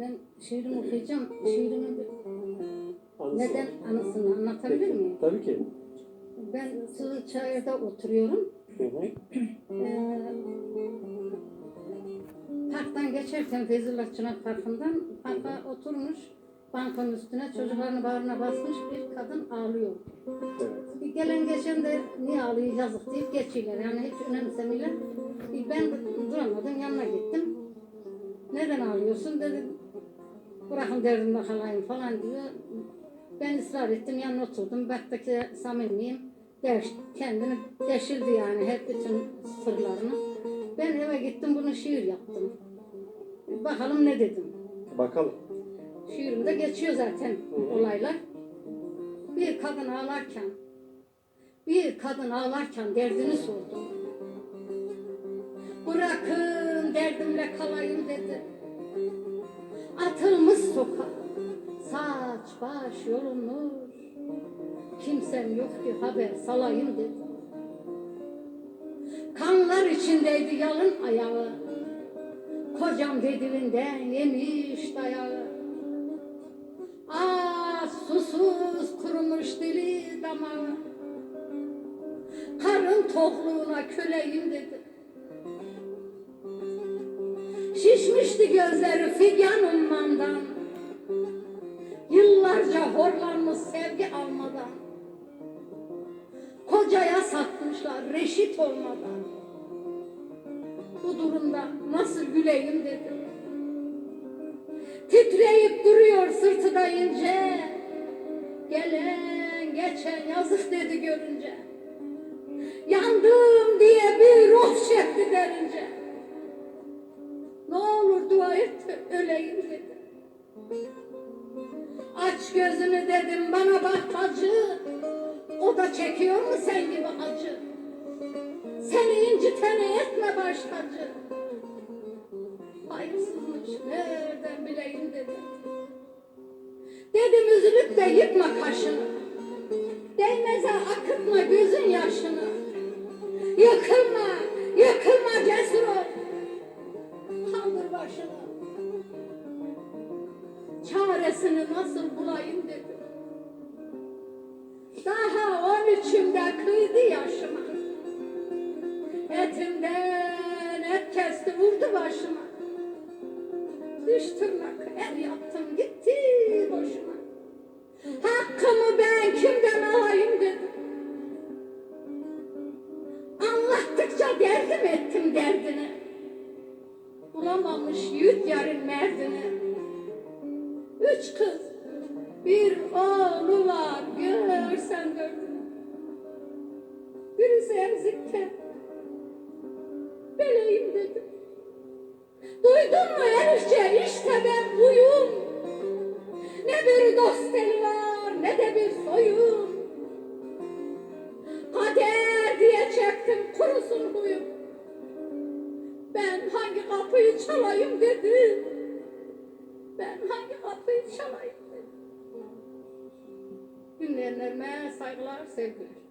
Ben şiirimi okuyacağım. Şiirimin bir- neden anısını anlatabilir Peki, miyim? Tabii ki. Ben Sığırçayır'da oturuyorum. Hı hı. Ee, parktan geçerken Fezullah Çınar Parkı'ndan parka oturmuş. Bankanın üstüne çocuklarını bağrına basmış bir kadın ağlıyor. Evet. Bir gelen geçen de niye ağlıyor yazık deyip geçiyorlar. Yani hiç önemsemiyorlar. Ben duramadım yanına gittim. Neden ağlıyorsun dedim. Bırakın derdimde kalayım falan diyor. Ben ısrar ettim yanına oturdum. Baktaki samimiyim. Deş, kendini deşildi yani hep bütün sırlarını. Ben eve gittim bunu şiir yaptım. Bakalım ne dedim. Bakalım. Şiirimde geçiyor zaten olaylar. Bir kadın ağlarken, bir kadın ağlarken derdini sordu. Bırakın derdimle kalayım dedi. Sokağa, saç baş yolunur. Kimsem yok ki haber salayım dedi. Kanlar içindeydi yalın ayağı. Kocam dediğinden yemiş dayağı. Ah susuz kurumuş dili damağı. Karın tokluğuna köleyim dedi. Şişmişti gözleri figan ummandan. Yıllarca horlanmış sevgi almadan. Kocaya satmışlar reşit olmadan. Bu durumda nasıl güleyim dedim. Titreyip duruyor sırtı da ince. Gelen geçen yazık dedi görünce. Yandım diye bir ruh çekti derince. Ne olur dua et öleyim dedi. Aç gözünü dedim bana bak acı. O da çekiyor mu sen gibi acı? Seni incitene etme baş tacı. Hayırsızmış nereden bileyim dedim. Dedim üzülüp de yıkma kaşını. Değmeze akıtma gözün yaşını. Yıkılma, Çaresini nasıl bulayım dedim. Daha on üçümde kıydı yaşıma. Etimden et kesti vurdu başıma. Düş tırnak el yaptım gitti boşuna. Hakkımı ben kimden alayım dedim. Anlattıkça derdim ettim derdini. Bulamamış yüz yarın merdini. Üç kız, bir oğlu var görsen gördün. Birisi emzikte, beleyim dedim. Duydun mu enişte işte ben buyum. Ne bir dost eli var ne de bir soyum. Kader diye çektim kurusun huyum. Ben hangi kapıyı çalayım dedim. Dinleyenlerime saygılar, sevgiler.